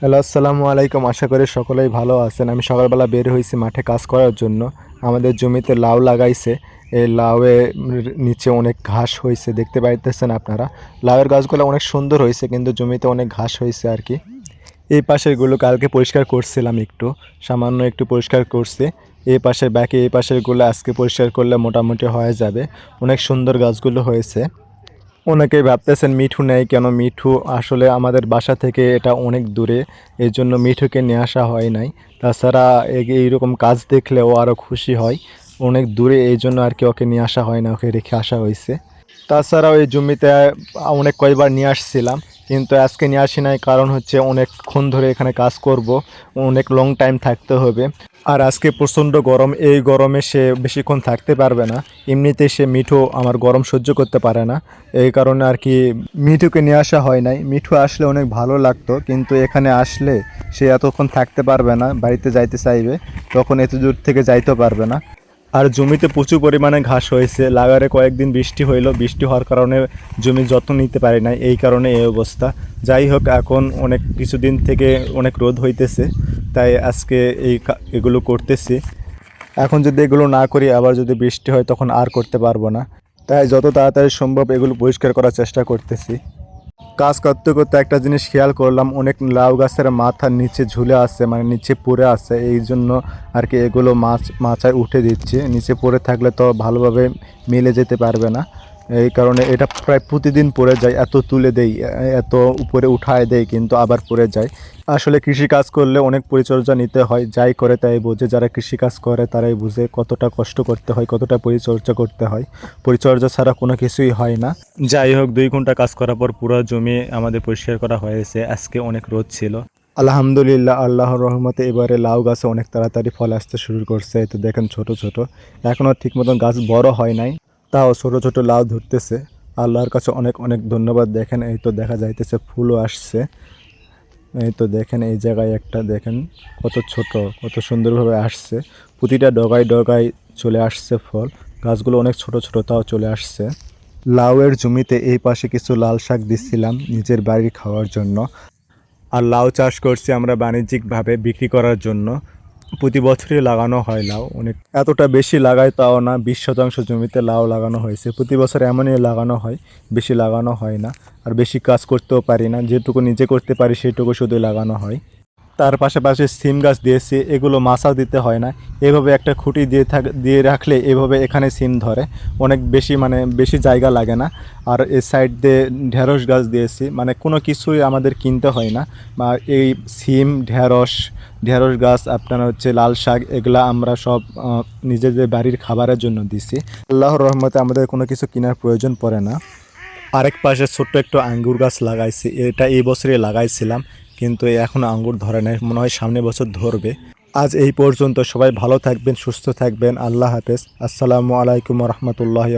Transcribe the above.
Hello, আসসালামু আলাইকুম। আশা করি সকলেই ভালো আছেন। আমি সকালবেলা বের হয়েছি মাঠে কাজ করার জন্য। আমাদের জমিতে লাউ লাগাইছে। এই লাউয়ে নিচে অনেক ঘাস হয়েছে, দেখতে পাইতেছেন আপনারা। লাউয়ের গাছগুলো অনেক সুন্দর হয়েছে, কিন্তু জমিতে অনেক ঘাস হয়েছে আর কি। এই পাশেরগুলো কালকে পরিষ্কার করছিলাম একটু। সামান্য একটু পরিষ্কার করছি। এই পাশের, বাকি এই পাশেরগুলো আজকে পরিষ্কার করলে মোটামুটি হয়ে যাবে। অনেক সুন্দর গাছগুলো হয়েছে। অনেকেই ভাবতেছেন মিঠু নেই, কেন মিঠু? আসলে আমাদের বাসা থেকে এটা অনেক দূরে এর জন্য মিঠুকে নিয়ে আসা হয় নাই। তাছাড়া এই- এইরকম কাজ দেখলে ও আরও খুশি হয়। অনেক দূরে এই জন্য আর কি ওকে নিয়ে আসা হয় না, ওকে রেখে আসা হয়েছে। তাছাড়াও এই জমিতে অনেক কয়বার নিয়ে আসছিলাম। কিন্তু আজকে নিয়ে আসি নাই, কারণ হচ্ছে অনেকক্ষণ ধরে এখানে কাজ করব, অনেক লং টাইম থাকতে হবে। আর আজকে প্রচণ্ড গরম, এই গরমে সে বেশিক্ষণ থাকতে পারবে না। এমনিতে সে মিঠু আমার গরম সহ্য করতে পারে না। এই কারণে আর কি মিঠুকে নিয়ে আসা হয় নাই। মিঠু আসলে অনেক ভালো লাগতো, কিন্তু এখানে আসলে সে এতক্ষণ থাকতে পারবে না, বাড়িতে যাইতে চাইবে, তখন এত দূর থেকে যাইতে পারবে না। আর জমিতে প্রচুর পরিমাণে ঘাস হয়েছে। লাগারে কয়েকদিন বৃষ্টি হইল। বৃষ্টি হওয়ার কারণে জমি যত্ন নিতে পারে নাই। এই কারণে এই অবস্থা। যাই হোক, এখন অনেক কিছুদিন থেকে অনেক রোদ হইতেছে। তাই আজকে এই এগুলো করতেছি। এখন যদি এগুলো না করি, আবার যদি বৃষ্টি হয়, তখন আর করতে পারব না। তাই যত তাড়াতাড়ি সম্ভব এগুলো পরিষ্কার করার চেষ্টা করতেছি। কাজ করতে করতে একটা জিনিস খেয়াল করলাম, অনেক লাউ গাছের মাথার নিচে ঝুলে আসছে মানে নিচে পড়ে আসছে এই জন্য আর কি এগুলো মাছ, মাছায় উঠে দিচ্ছে। নিচে পড়ে থাকলে তো ভালোভাবে মিলে যেতে পারবে না। এই কারণে এটা প্রায় প্রতিদিন পড়ে যায়, এত তুলে দেই, এত উপরে উঠায় দেই কিন্তু আবার পড়ে যায়। আসলে কৃষি কাজ করলে অনেক পরিচর্যা নিতে হয়, যাই করে তাই বোঝে, যারা কৃষি কাজ করে তারাই বুঝে কতটা কষ্ট করতে হয়, কতটা পরিচর্যা করতে হয়। পরিচর্যা ছাড়া কোনো কিছুই হয় না। যাই হোক, দুই ঘণ্টা কাজ করার পর পুরো জমি আমাদের পরিষ্কার করা হয়েছে, আজকে অনেক রোদ ছিল। আলহামদুলিল্লাহ, আল্লাহর রহমতে এবারে লাউ গাছে অনেক তাড়াতাড়ি ফল আসতে শুরু করছে তো দেখেন ছোট ছোট। এখনও ঠিক মতন গাছ বড় হয় নাই। তাও ছোট ছোট লাউ ধরতেছে। আল্লাহর কাছে অনেক অনেক ধন্যবাদ। দেখেন, এই তো দেখা যাইতেছে, ফুলও আসছে। এই তো দেখেন, এই জায়গায় একটা দেখেন, কত ছোট, কত সুন্দরভাবে আসছে। প্রতিটা ডগায় ডগায় চলে আসছে ফল। গাছগুলো অনেক ছোট ছোট, তাও চলে আসছে। লাউয়ের জমিতে এই পাশে কিছু লাল শাক দিচ্ছিলাম নিজের বাড়ি খাওয়ার জন্য। আর লাউ চাষ করছি আমরা বাণিজ্যিকভাবে বিক্রি করার জন্য। প্রতি বছরই লাগানো হয় লাউ, অনেক এতটা বেশি লাগায় তাও না, বিশ শতাংশ জমিতে লাউ লাগানো হয়েছে। প্রতি বছর এমনই লাগানো হয়, বেশি লাগানো হয় না, আর বেশি কাজ করতেও পারি না, যেটুকু নিজে করতে পারি সেটুকু শুধু লাগানো হয়। তার পাশাপাশি সিম গাছ দিয়েছি, এগুলো মাছা দিতে হয় না। এভাবে একটা খুঁটি দিয়ে থাক, দিয়ে রাখলে এভাবে এখানে সিম ধরে। অনেক বেশি মানে বেশি জায়গা লাগে না। আর এই সাইড দিয়ে ঢেঁড়স গাছ দিয়েছি মানে কোনো কিছুই আমাদের কিনতে হয় না। বা এই সিম, ঢেঁড়স ঢেঁড়স গাছ, আপনার হচ্ছে লাল শাক, এগুলা আমরা সব নিজেদের বাড়ির খাবারের জন্য দিছি। আল্লাহর রহমতে আমাদের কোনো কিছু কেনার প্রয়োজন পড়ে না। আরেক পাশে ছোট্ট একটু আঙ্গুর গাছ লাগাইছি, এটা এই বছরই লাগাইছিলাম। কিন্তু এখন আঙ্গুর ধরে নাই। মনে হয় সামনে বছর ধরবে। আজ এই পর্যন্ত সবাই ভালো থাকবেন, সুস্থ থাকবেন। আল্লাহ হাফেজ। আসসালামু আলাইকুম রহমতুল্লাহ